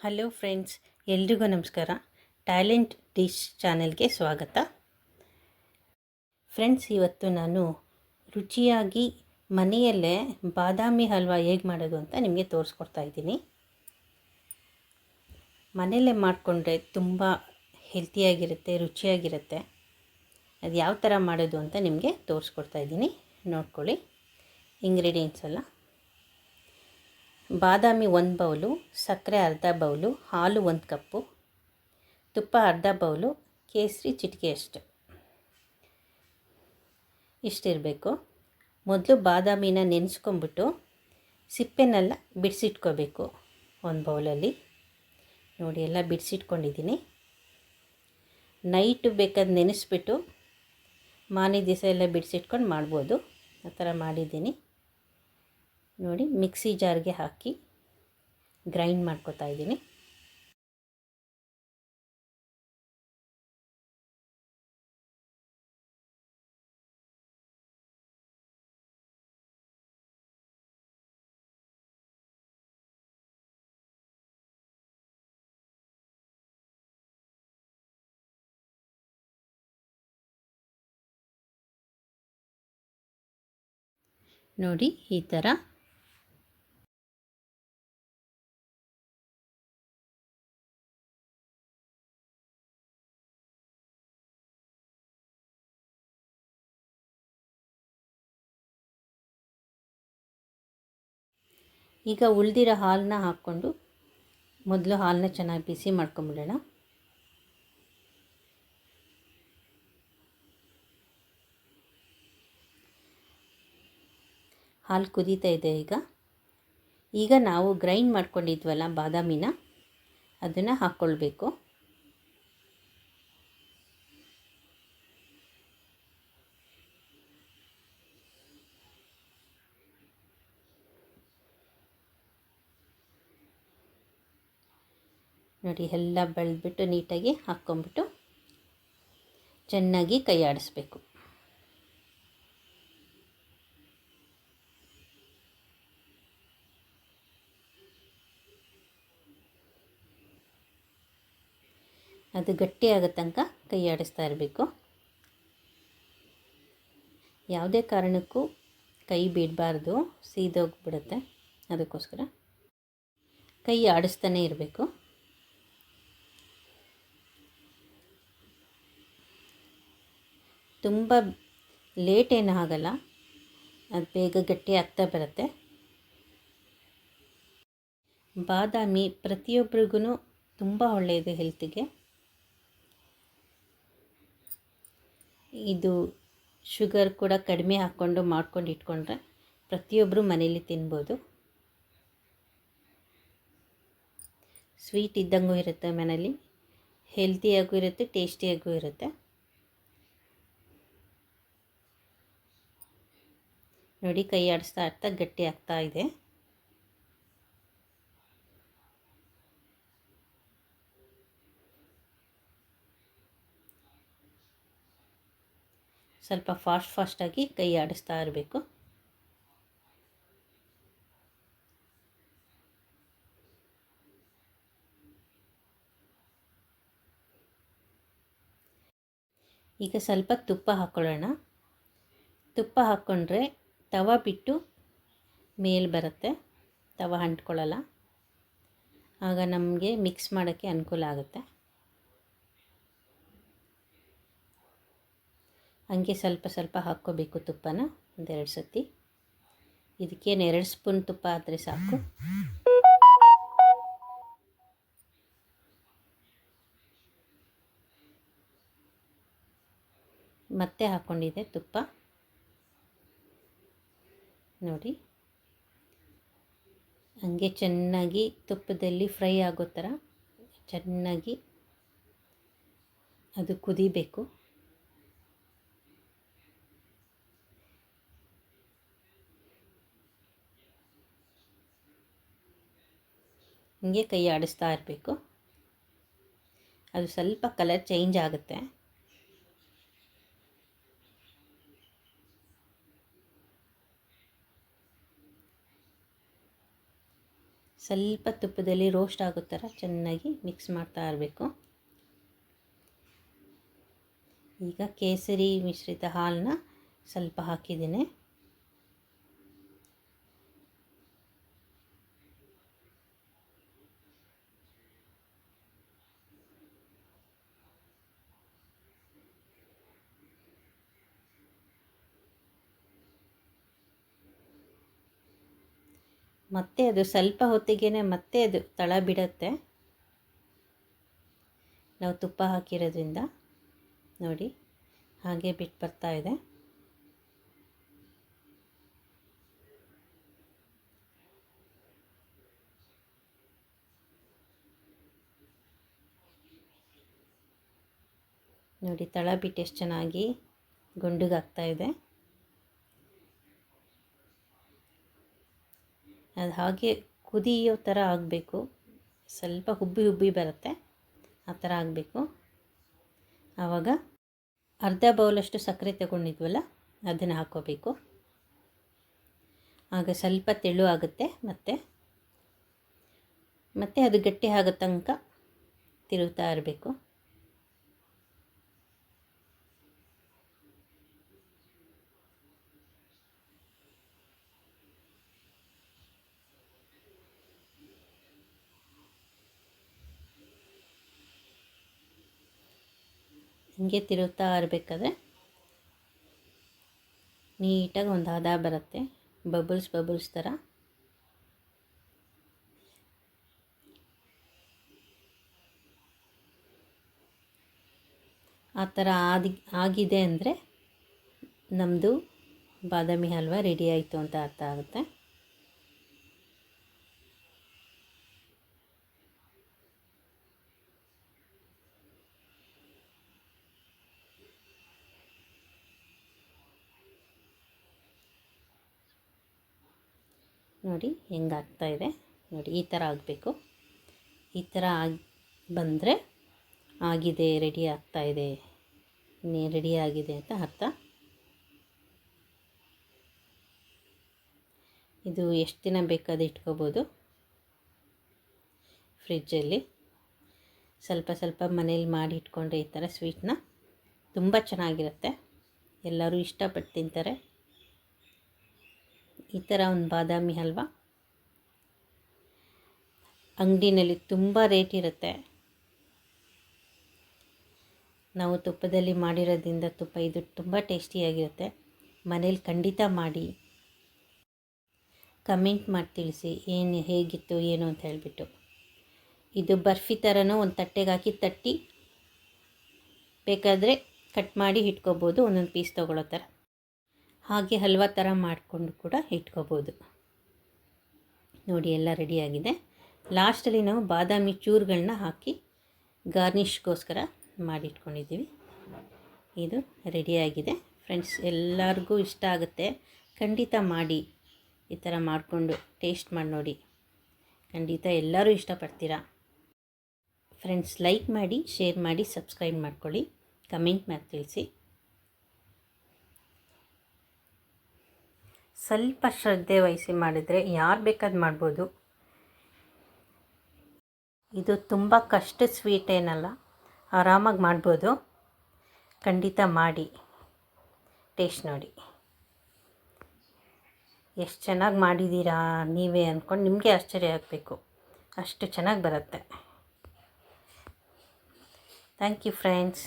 Hello friends, ಎಲ್ರಿಗೂ ನಮಸ್ಕಾರ. Talent dish ಚಾನೆಲ್ಗೆ ಸ್ವಾಗತ. ಫ್ರೆಂಡ್ಸ್, ಇವತ್ತು ನಾನು ರುಚಿಯಾಗಿ ಮನೆಯಲ್ಲೇ ಬಾದಾಮಿ ಹಲ್ವಾ ಹೇಗೆ ಮಾಡೋದು ಅಂತ ನಿಮಗೆ ತೋರಿಸ್ಕೊಡ್ತಾ ಇದ್ದೀನಿ. ಮನೆಯಲ್ಲೇ ಮಾಡಿಕೊಂಡ್ರೆ ತುಂಬ ಹೆಲ್ತಿಯಾಗಿರುತ್ತೆ, ರುಚಿಯಾಗಿರುತ್ತೆ. ಅದು ಯಾವ ಥರ ಮಾಡೋದು ಅಂತ ನಿಮಗೆ ತೋರಿಸ್ಕೊಡ್ತಾ ಇದ್ದೀನಿ. ನೋಡ್ಕೊಳ್ಳಿ. ಇಂಗ್ರೀಡಿಯೆಂಟ್ಸ್ ಎಲ್ಲ. ಬಾದಾಮಿ ಒಂದು ಬೌಲು, ಸಕ್ಕರೆ ಅರ್ಧ ಬೌಲು, ಹಾಲು ಒಂದು ಕಪ್ಪು, ತುಪ್ಪ ಅರ್ಧ ಬೌಲು, ಕೇಸರಿ ಚಿಟಿಕೆಯಷ್ಟು ಇಷ್ಟಿರಬೇಕು. ಮೊದಲು ಬಾದಾಮಿನ ನೆನೆಸ್ಕೊಂಬಿಟ್ಟು ಸಿಪ್ಪೆನೆಲ್ಲ ಬಿಡಿಸಿಟ್ಕೋಬೇಕು ಒಂದು ಬೌಲಲ್ಲಿ. ನೋಡಿ, ಎಲ್ಲ ಬಿಡಿಸಿಟ್ಕೊಂಡಿದ್ದೀನಿ. ನೈಟು ಬೇಕಾದ ನೆನೆಸ್ಬಿಟ್ಟು ಮಾನಿ ದಿವಸ ಎಲ್ಲ ಬಿಡಿಸಿಟ್ಕೊಂಡು ಮಾಡ್ಬೋದು. ಆ ಥರ ಮಾಡಿದ್ದೀನಿ. ನೋಡಿ ಮಿಕ್ಸಿ ಜಾರ್ಗೆ ಹಾಕಿ ಗ್ರೈಂಡ್ ಮಾಡ್ಕೊತಾ ಇದ್ದೀನಿ. ನೋಡಿ ಈ ಥರ ಈಗ ಉಳಿದಿರೋ ಹಾಲನ್ನ ಹಾಕ್ಕೊಂಡು ಮೊದಲು ಹಾಲನ್ನ ಚೆನ್ನಾಗಿ ಬಿಸಿ ಮಾಡ್ಕೊಂಬಿಡೋಣ. ಹಾಲು ಕುದೀತಾ ಇದೆ ಈಗ. ಈಗ ನಾವು ಗ್ರೈಂಡ್ ಮಾಡ್ಕೊಂಡಿದ್ವಲ್ಲ ಬಾದಾಮಿನ, ಅದನ್ನು ಹಾಕ್ಕೊಳ್ಬೇಕು ನೋಡಿ, ಎಲ್ಲ ಬೆಳೆದ್ಬಿಟ್ಟು ನೀಟಾಗಿ ಹಾಕ್ಕೊಂಬಿಟ್ಟು ಚೆನ್ನಾಗಿ ಕೈ ಆಡಿಸ್ಬೇಕು. ಅದು ಗಟ್ಟಿ ಆಗೋ ತನಕ ಕೈ ಆಡಿಸ್ತಾ ಇರಬೇಕು. ಯಾವುದೇ ಕಾರಣಕ್ಕೂ ಕೈ ಬಿಡಬಾರ್ದು ಸೀದೋಗ್ಬಿಡುತ್ತೆ. ಅದಕ್ಕೋಸ್ಕರ ಕೈ ಆಡಿಸ್ತಾನೆ ಇರಬೇಕು. ತುಂಬ ಲೇಟ್ ಏನು ಆಗಲ್ಲ. ಅದು ಬೇಗ ಗಟ್ಟಿ ಆಗ್ತಾ ಬರುತ್ತೆ. ಬಾದಾಮಿ ಪ್ರತಿಯೊಬ್ಬರಿಗೂ ತುಂಬ ಒಳ್ಳೆಯದು ಹೆಲ್ತಿಗೆ ಇದು ಶುಗರ್ ಕೂಡ ಕಡಿಮೆ ಹಾಕ್ಕೊಂಡು ಮಾಡ್ಕೊಂಡು ಇಟ್ಕೊಂಡ್ರೆ ಪ್ರತಿಯೊಬ್ಬರು ಮನೇಲಿ ತಿನ್ಬೋದು. ಸ್ವೀಟ್ ಇದ್ದಂಗೂ ಇರುತ್ತೆ ಮನೇಲಿ. ಹೆಲ್ತಿಯಾಗೂ ಇರುತ್ತೆ ಟೇಸ್ಟಿಯಾಗೂ ಇರುತ್ತೆ. ನೋಡಿ ಕೈ ಆಡಿಸ್ತಾ ಆಡ್ತಾ ಗಟ್ಟಿ ಆಗ್ತಾ ಇದೆ. ಸ್ವಲ್ಪ ಫಾಸ್ಟ್ ಫಾಸ್ಟಾಗಿ ಕೈ ಆಡಿಸ್ತಾ ಇರಬೇಕು. ಈಗ ಸ್ವಲ್ಪ ತುಪ್ಪ ಹಾಕ್ಕೊಳ್ಳೋಣ ತುಪ್ಪ ಹಾಕ್ಕೊಂಡ್ರೆ ತವ ಬಿಟ್ಟು ಮೇಲೆ ಬರುತ್ತೆ. ತವ ಅಂಟ್ಕೊಳ್ಳಲ್ಲ. ಆಗ ನಮಗೆ ಮಿಕ್ಸ್ ಮಾಡೋಕ್ಕೆ ಅನುಕೂಲ ಆಗುತ್ತೆ. ಹಂಗೆ ಸ್ವಲ್ಪ ಸ್ವಲ್ಪ ಹಾಕ್ಕೋಬೇಕು ತುಪ್ಪನ ಒಂದೆರಡು ಸತಿ. ಇದಕ್ಕೇನು ಎರಡು ಸ್ಪೂನ್ ತುಪ್ಪ ಆದರೆ ಸಾಕು. ಮತ್ತೆ ಹಾಕ್ಕೊಂಡಿದೆ ತುಪ್ಪ. ನೋಡಿ. ಹಂಗೆ ಚೆನ್ನಾಗಿ ತುಪ್ಪದಲ್ಲಿ ಫ್ರೈ ಆಗೋ ಥರ ಚೆನ್ನಾಗಿ ಅದು ಕುದಿಬೇಕು. ಹೀಗೆ ಕೈ ಆಡಿಸ್ತಾ ಇರಬೇಕು. ಅದು ಸ್ವಲ್ಪ ಕಲರ್ ಚೇಂಜ್ ಆಗುತ್ತೆ. ಸ್ವಲ್ಪ ತುಪ್ಪದಲ್ಲಿ ರೋಸ್ಟ್ ಆಗೋ ಥರ ಚೆನ್ನಾಗಿ ಮಿಕ್ಸ್ ಮಾಡ್ತಾ ಇರಬೇಕು. ಈಗ ಕೇಸರಿ ಮಿಶ್ರಿತ ಹಾಲನ್ನ ಸ್ವಲ್ಪ ಹಾಕಿದ್ದೀನಿ. ಮತ್ತೆ ಅದು ಸ್ವಲ್ಪ ಹೊತ್ತಿಗೆ ಮತ್ತೆ ಅದು ತಳ ಬಿಡತ್ತೆ. ನಾವು ತುಪ್ಪ ಹಾಕಿರೋದ್ರಿಂದ ನೋಡಿ ಹಾಗೆ ಬಿಟ್ಟು ಬರ್ತಾ ಇದೆ. ನೋಡಿ ತಳ ಬಿಟ್ಟು ಎಷ್ಟು ಚೆನ್ನಾಗಿ ಗುಂಡುಗಾಗ್ತಾ ಇದೆ. ಅದು ಹಾಗೆ ಕುದಿಯೋ ಥರ ಆಗಬೇಕು. ಸ್ವಲ್ಪ ಹುಬ್ಬಿ ಹುಬ್ಬಿ ಬರುತ್ತೆ, ಆ ಥರ ಆಗಬೇಕು. ಆವಾಗ ಅರ್ಧ ಬೌಲಷ್ಟು ಸಕ್ಕರೆ ತಗೊಂಡಿದ್ವಲ್ಲ, ಅದನ್ನು ಹಾಕ್ಕೋಬೇಕು. ಆಗ ಸ್ವಲ್ಪ ತೆಳು ಆಗುತ್ತೆ ಮತ್ತು. ಮತ್ತು ಅದು ಗಟ್ಟಿ ಆಗೋ ತನಕ ತಿರುಗ್ತಾ ಇರಬೇಕು. ಹಿಂಗೆ ತಿರುಗ್ತಾ ಇರಬೇಕಾದ್ರೆ ನೀಟಾಗಿ ಒಂದು ಹದ ಬರುತ್ತೆ. ಬಬಲ್ಸ್ ಬಬಲ್ಸ್ ಥರ. ಆ ಥರ ಆದಿ ಆಗಿದೆ ಅಂದರೆ ನಮ್ಮದು ಬಾದಾಮಿ ಹಲ್ವಾ ರೆಡಿ ಆಯಿತು ಅಂತ ಅರ್ಥ ಆಗುತ್ತೆ. ನೋಡಿ ಹೆಂಗಾಗ್ತಾ ಇದೆ. ನೋಡಿ ಈ ಥರ ಆಗಬೇಕು. ಈ ಥರ ಆಗಿ ಬಂದರೆ ಆಗಿದೆ, ರೆಡಿ ಆಗ್ತಾ ಇದೆ. ಆಗ್ತಾಯಿದೆ ರೆಡಿ ಆಗಿದೆ ಅಂತ ಅರ್ಥ. ಇದು ಎಷ್ಟು ದಿನ ಬೇಕಾದ ಇಟ್ಕೋಬೋದು? ಫ್ರಿಜ್ಜಲ್ಲಿ. ಸ್ವಲ್ಪ ಸ್ವಲ್ಪ ಮನೇಲಿ ಮಾಡಿ ಇಟ್ಕೊಂಡ್ರೆ ಈ ಥರ ಸ್ವೀಟ್ನ ತುಂಬ ಚೆನ್ನಾಗಿರುತ್ತೆ. ಎಲ್ಲರೂ ಇಷ್ಟಪಟ್ಟು ತಿಂತಾರೆ. ಈ ಥರ ಒಂದು ಬಾದಾಮಿ ಹಲ್ವ. ಅಂಗಡಿನಲ್ಲಿ ತುಂಬ ರೇಟ್ ಇರುತ್ತೆ. ನಾವು ತುಪ್ಪದಲ್ಲಿ ಮಾಡಿರೋದ್ರಿಂದ ತುಪ್ಪ ಇದು ತುಂಬ ಟೇಸ್ಟಿಯಾಗಿರುತ್ತೆ. ಮನೇಲಿ ಖಂಡಿತ ಮಾಡಿ. ಕಮೆಂಟ್ ಮಾಡಿ ತಿಳಿಸಿ ಏನು ಹೇಗಿತ್ತು, ಏನು ಅಂತ ಹೇಳಿಬಿಟ್ಟು. ಇದು ಬರ್ಫಿ ಥರನೂ ಒಂದು ತಟ್ಟೆಗೆ ಹಾಕಿ ತಟ್ಟಿ. ಬೇಕಾದರೆ ಕಟ್ ಮಾಡಿ ಇಟ್ಕೋಬೋದು, ಒಂದೊಂದು ಪೀಸ್ ತೊಗೊಳ್ಳೋ ಥರ. ಹಾಗೆ ಹಲ್ವ ಥರ ಮಾಡಿಕೊಂಡು ಕೂಡ ಇಟ್ಕೋಬೋದು. ನೋಡಿ ಎಲ್ಲ ರೆಡಿಯಾಗಿದೆ. ಲಾಸ್ಟಲ್ಲಿ ನಾವು ಬಾದಾಮಿ ಚೂರುಗಳನ್ನ ಹಾಕಿ ಗಾರ್ನಿಷ್ಗೋಸ್ಕರ ಮಾಡಿಟ್ಕೊಂಡಿದ್ದೀವಿ. ಇದು ರೆಡಿಯಾಗಿದೆ. ಫ್ರೆಂಡ್ಸ್, ಎಲ್ಲರಿಗೂ ಇಷ್ಟ ಆಗುತ್ತೆ, ಖಂಡಿತ ಮಾಡಿ ಈ ಥರ ಮಾಡಿಕೊಂಡು ಟೇಸ್ಟ್ ಮಾಡಿ ನೋಡಿ. ಖಂಡಿತ ಎಲ್ಲರೂ ಇಷ್ಟಪಡ್ತೀರಾ. ಫ್ರೆಂಡ್ಸ್, ಲೈಕ್ ಮಾಡಿ, ಶೇರ್ ಮಾಡಿ, ಸಬ್ಸ್ಕ್ರೈಬ್ ಮಾಡ್ಕೊಳ್ಳಿ. ಕಮೆಂಟ್ ಮಾಡಿ ತಿಳಿಸಿ. ಸ್ವಲ್ಪ ಶ್ರದ್ಧೆ ವಹಿಸಿ ಮಾಡಿದರೆ ಯಾರು ಬೇಕಾದ್ರೂ ಮಾಡ್ಬೋದು. ಇದು ತುಂಬ ಕಷ್ಟ ಸ್ವೀಟ್ ಏನಲ್ಲ, ಆರಾಮಾಗಿ ಮಾಡ್ಬೋದು. ಖಂಡಿತ ಮಾಡಿ, ಟೇಸ್ಟ್ ನೋಡಿ. ಎಷ್ಟು ಚೆನ್ನಾಗಿ ಮಾಡಿದ್ದೀರಾ ನೀವೇ ಅಂದ್ಕೊಂಡು ನಿಮಗೆ ಆಶ್ಚರ್ಯ ಆಗಬೇಕು. ಅಷ್ಟು ಚೆನ್ನಾಗಿ ಬರುತ್ತೆ. Thank you friends